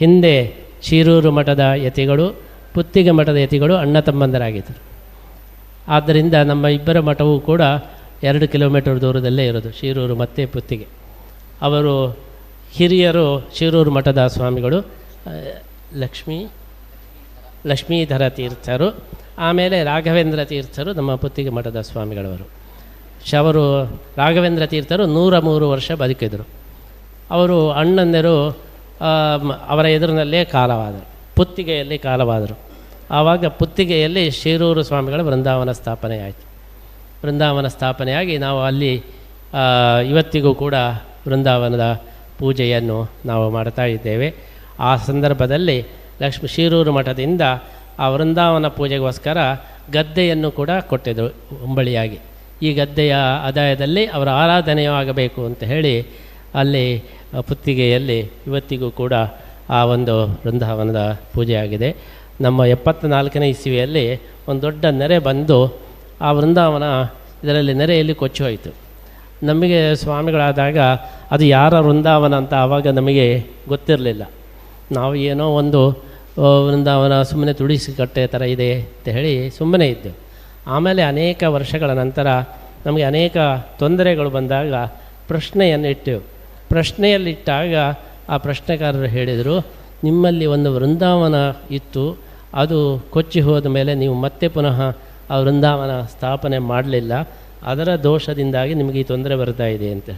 ಹಿಂದೆ ಶಿರೂರು ಮಠದ ಯತಿಗಳು, ಪುತ್ತಿಗೆ ಮಠದ ಯತಿಗಳು, ಅಣ್ಣ ತಮ್ಮಂದರಾಗಿದ್ದರು. ಆದ್ದರಿಂದ ನಮ್ಮ ಇಬ್ಬರ ಮಠವೂ ಕೂಡ ಎರಡು ಕಿಲೋಮೀಟರ್ ದೂರದಲ್ಲೇ ಇರೋದು, ಶಿರೂರು ಮತ್ತು ಪುತ್ತಿಗೆ. ಅವರು ಹಿರಿಯರು ಶಿರೂರು ಮಠದ ಸ್ವಾಮಿಗಳು ಲಕ್ಷ್ಮೀ, ಲಕ್ಷ್ಮೀಧರ ತೀರ್ಥರು, ಆಮೇಲೆ ರಾಘವೇಂದ್ರ ತೀರ್ಥರು, ನಮ್ಮ ಪುತ್ತಿಗೆ ಮಠದ ಸ್ವಾಮಿಗಳವರು. ಶವರು ರಾಘವೇಂದ್ರ ತೀರ್ಥರು ನೂರ ಮೂರು ವರ್ಷ ಬದುಕಿದರು. ಅವರು ಅಣ್ಣಂದಿರು ಅವರ ಎದುರಿನಲ್ಲೇ ಕಾಲವಾದರು. ಪುತ್ತಿಗೆಯಲ್ಲಿ ಕಾಲವಾದರು. ಆವಾಗ ಪುತ್ತಿಗೆಯಲ್ಲಿ ಶಿರೂರು ಸ್ವಾಮಿಗಳ ಬೃಂದಾವನ ಸ್ಥಾಪನೆಯಾಯಿತು. ಬೃಂದಾವನ ಸ್ಥಾಪನೆಯಾಗಿ ನಾವು ಅಲ್ಲಿ ಇವತ್ತಿಗೂ ಕೂಡ ಬೃಂದಾವನದ ಪೂಜೆಯನ್ನು ನಾವು ಮಾಡ್ತಾ ಇದ್ದೇವೆ. ಆ ಸಂದರ್ಭದಲ್ಲಿ ಲಕ್ಷ್ಮೀ, ಶಿರೂರು ಮಠದಿಂದ ಆ ವೃಂದಾವನ ಪೂಜೆಗೋಸ್ಕರ ಗದ್ದೆಯನ್ನು ಕೂಡ ಕೊಟ್ಟಿದ್ದರು ಉಂಬಳಿಯಾಗಿ ಈ ಗದ್ದೆಯ ಆದಾಯದಲ್ಲಿ ಅವರ ಆರಾಧನೆಯೂ ಆಗಬೇಕು ಅಂತ ಹೇಳಿ ಅಲ್ಲಿ ಪುತ್ತಿಗೆಯಲ್ಲಿ ಇವತ್ತಿಗೂ ಕೂಡ ಆ ಒಂದು ವೃಂದಾವನದ ಪೂಜೆಯಾಗಿದೆ. ನಮ್ಮ ಎಪ್ಪತ್ತ್ನಾಲ್ಕನೇ ಇಸವಿಯಲ್ಲಿ ಒಂದು ದೊಡ್ಡ ನೆರೆ ಬಂದು ಆ ವೃಂದಾವನ ಇದರಲ್ಲಿ ನೆರೆಯಲ್ಲಿ ಕೊಚ್ಚಿ ಹೋಯಿತು. ನಮಗೆ ಸ್ವಾಮಿಗಳಾದಾಗ ಅದು ಯಾರ ವೃಂದಾವನ ಅಂತ ಆವಾಗ ನಮಗೆ ಗೊತ್ತಿರಲಿಲ್ಲ. ನಾವು ಏನೋ ಒಂದು ವೃಂದಾವನ ಸುಮ್ಮನೆ ತುಡಿಸಿ ಕಟ್ಟೆ ಥರ ಇದೆ ಅಂತ ಹೇಳಿ ಸುಮ್ಮನೆ ಇದ್ದೆವು. ಆಮೇಲೆ ಅನೇಕ ವರ್ಷಗಳ ನಂತರ ನಮಗೆ ಅನೇಕ ತೊಂದರೆಗಳು ಬಂದಾಗ ಪ್ರಶ್ನೆಯನ್ನು ಇಟ್ಟೆವು ಪ್ರಶ್ನೆಯಲ್ಲಿಟ್ಟಾಗ ಆ ಪ್ರಶ್ನೆಕಾರರು ಹೇಳಿದರು, ನಿಮ್ಮಲ್ಲಿ ಒಂದು ವೃಂದಾವನ ಇತ್ತು, ಅದು ಕೊಚ್ಚಿ ಹೋದ ಮೇಲೆ ನೀವು ಮತ್ತೆ ಪುನಃ ಆ ವೃಂದಾವನ ಸ್ಥಾಪನೆ ಮಾಡಲಿಲ್ಲ, ಅದರ ದೋಷದಿಂದಾಗಿ ನಿಮಗೆ ಈ ತೊಂದರೆ ಬರ್ತಾ ಇದೆ ಅಂತ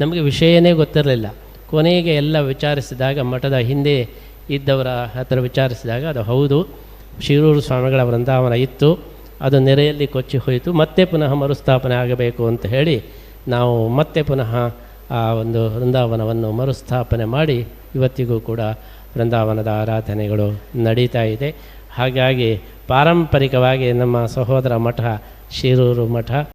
ನಮಗೆ ವಿಷಯನೇ ಗೊತ್ತಿರಲಿಲ್ಲ. ಕೊನೆಗೆ ಎಲ್ಲ ವಿಚಾರಿಸಿದಾಗ, ಮಠದ ಹಿಂದೆ ಇದ್ದವರ ಹತ್ರ ವಿಚಾರಿಸಿದಾಗ, ಅದು ಹೌದು, ಶಿರೂರು ಸ್ವಾಮಿಗಳ ವೃಂದಾವನ ಇತ್ತು, ಅದು ನೆರೆಯಲ್ಲಿ ಕೊಚ್ಚಿ ಹೋಯಿತು, ಮತ್ತೆ ಪುನಃ ಮರುಸ್ಥಾಪನೆ ಆಗಬೇಕು ಅಂತ ಹೇಳಿ ನಾವು ಮತ್ತೆ ಪುನಃ ಆ ಒಂದು ವೃಂದಾವನವನ್ನು ಮರುಸ್ಥಾಪನೆ ಮಾಡಿ ಇವತ್ತಿಗೂ ಕೂಡ ವೃಂದಾವನದ ಆರಾಧನೆಗಳು ನಡೀತಾ ಇದೆ. ಹಾಗಾಗಿ ಪಾರಂಪರಿಕವಾಗಿ ನಮ್ಮ ಸಹೋದರ ಮಠ, ಶಿರೂರು ಮಠ